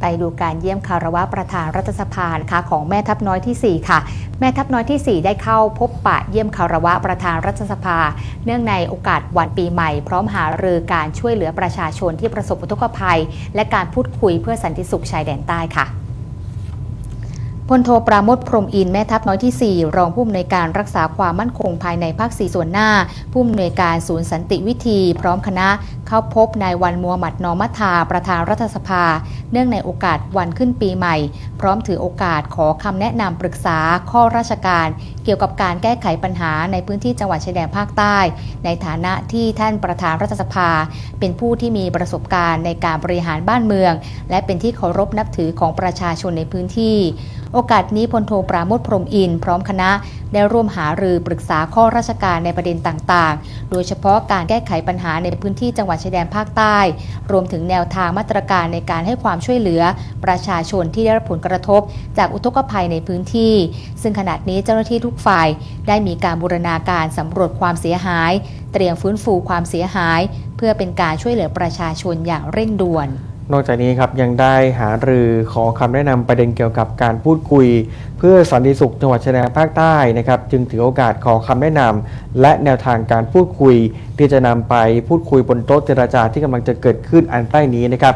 ไปดูการเยี่ยมคารวะประธานรัฐสภานะคะของแม่ทัพน้อยที่ 4 ค่ะ แม่ทัพน้อยที่ 4 ได้เข้าพบปะเยี่ยมคารวะประธานรัฐสภา เนื่องในโอกาสวันปีใหม่ พร้อมหารือการช่วยเหลือประชาชนที่ประสบอุทกภัย และการพูดคุยเพื่อสันติสุขชายแดนใต้ค่ะ พลโทปราโมทพรมอินแม่ทัพน้อยที่ 4 รองผู้อำนวยการรักษาความมั่นคงภายในภาค 4 ส่วนหน้า ผู้อำนวยการศูนย์สันติวิธี พร้อมคณะเข้าพบนายวันมัวหมัดนอมัทาประธานรัฐสภา เนื่องในโอกาสวันขึ้นปีใหม่ พร้อมถือโอกาสขอคำแนะนำปรึกษาข้อราชการ เกี่ยวกับการแก้ไขปัญหาในพื้นที่จังหวัดชายแดนภาคใต้ ในฐานะที่ท่านประธานรัฐสภา เป็นผู้ที่มีประสบการณ์ในการบริหารบ้านเมือง และเป็นที่เคารพนับถือของประชาชนในพื้นที่โอกาสนี้พลโทปราโมทพรมอินพร้อมคณะได้ร่วมหารือปรึกษาข้อราชการในประเด็นต่างๆ โดยเฉพาะการแก้ไขปัญหาในพื้นที่จังหวัดชายแดนภาคใต้ รวมถึงแนวทางมาตรการในการให้ความช่วยเหลือ ประชาชนที่ได้รับผลกระทบ จากอุทกภัยในพื้นที่ ซึ่งขณะนี้เจ้าหน้าที่ทุกฝ่าย ได้มีการบูรณาการสำรวจความเสียหาย เตรียมฟื้นฟูความเสียหาย เพื่อเป็นการช่วยเหลือประชาชนอย่างเร่งด่วน นอกจากนี้ครับยังได้หารือขอคำแนะนำประเด็นเกี่ยวกับการพูดคุย เพื่อสันติสุขจังหวัดชายแดนภาคใต้นะครับ จึงถือโอกาสขอคำแนะนำและแนวทางการพูดคุย ที่จะนำไปพูดคุยบนโต๊ะเจรจาที่กำลังจะเกิดขึ้นอันใกล้นี้นะครับ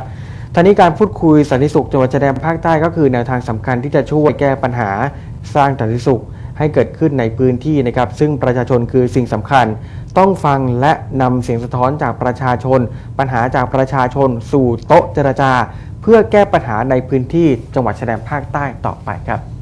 ท่านี้การพูดคุยสันติสุขจังหวัดชายแดนภาคใต้ก็คือแนวทางสำคัญที่จะช่วยแก้ปัญหาสร้างสันติสุขให้เกิดขึ้นในพื้นที่นะครับ ซึ่งประชาชนคือสิ่งสำคัญ ต้องฟังและนำเสียงสะท้อนจากประชาชน ปัญหาจากประชาชน สู่โต๊ะเจรจา เพื่อแก้ปัญหาในพื้นที่จังหวัดชายแดนภาคใต้ต่อไปครับ